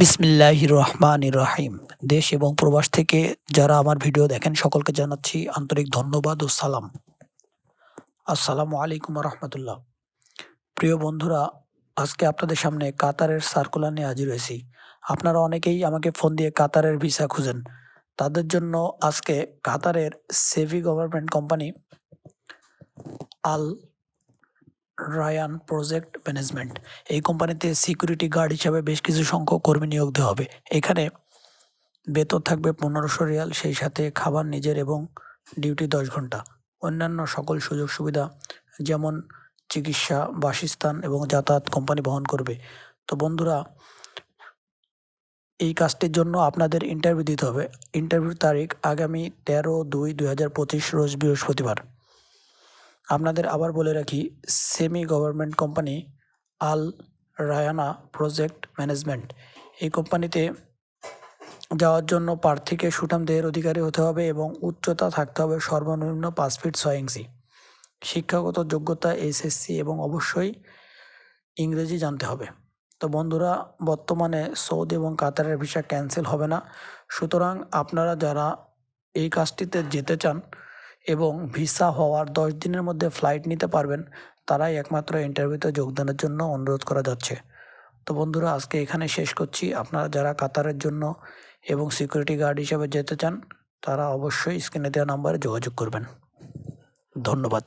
বিসমিল্লাহ রহমান রহিম দেশ এবং প্রবাস থেকে যারা আমার ভিডিও দেখেন, সকলকে জানাচ্ছি আন্তরিক ধন্যবাদ ও সালাম। আসসালামু আলাইকুম রহমতুল্লাহ। প্রিয় বন্ধুরা, আজকে আপনাদের সামনে কাতারের সার্কুলার নিয়ে হাজির হয়েছি। আপনারা অনেকেই আমাকে ফোন দিয়ে কাতারের ভিসা খুঁজেন। তাদের জন্য আজকে কাতারের semi government company Al Rayyan project management এই কোম্পানিতে সিকিউরিটি গার্ড হিসাবে বেশ কিছু সংখ্যক কর্মী নিয়োগ দেওয়া হবে। এখানে বেতন থাকবে পনেরোশো রিয়াল, সেই সাথে খাবার নিজের এবং ডিউটি দশ ঘণ্টা। অন্যান্য সকল সুযোগ সুবিধা যেমন চিকিৎসা, বাসস্থান এবং যাতায়াত কোম্পানি বহন করবে। তো বন্ধুরা, এই কাজটির জন্য আপনাদের ইন্টারভিউ দিতে হবে। ইন্টারভিউর তারিখ আগামী তেরো দুই দুই হাজার পঁচিশ, রোজ বৃহস্পতিবার। আপনাদের আবার বলে রাখি semi government company Al Rayana project management এই কোম্পানিতে যাওয়ার জন্য প্রার্থীকে সুঠাম দেহের অধিকারী হতে হবে এবং উচ্চতা থাকতে হবে সর্বনিম্ন পাঁচ ফিট ছয় ইঞ্চি। শিক্ষাগত যোগ্যতা এসএসসি এবং অবশ্যই ইংরেজি জানতে হবে। তো বন্ধুরা, বর্তমানে সৌদি এবং কাতারের ভিসা ক্যান্সেল হবে না। সুতরাং আপনারা যারা এই কাজটিতে যেতে চান এবং ভিসা হওয়ার দশ দিনের মধ্যে ফ্লাইট নিতে পারবেন। তারাই একমাত্র ইন্টারভিউতে যোগদানের জন্য অনুরোধ করা যাচ্ছে। তো বন্ধুরা, আজকে এখানে শেষ করছি। আপনারা যারা কাতারের জন্য এবং সিকিউরিটি গার্ড হিসেবে যেতে চান, তারা অবশ্যই স্ক্রিনে দেওয়া নাম্বারে যোগাযোগ করবেন। ধন্যবাদ।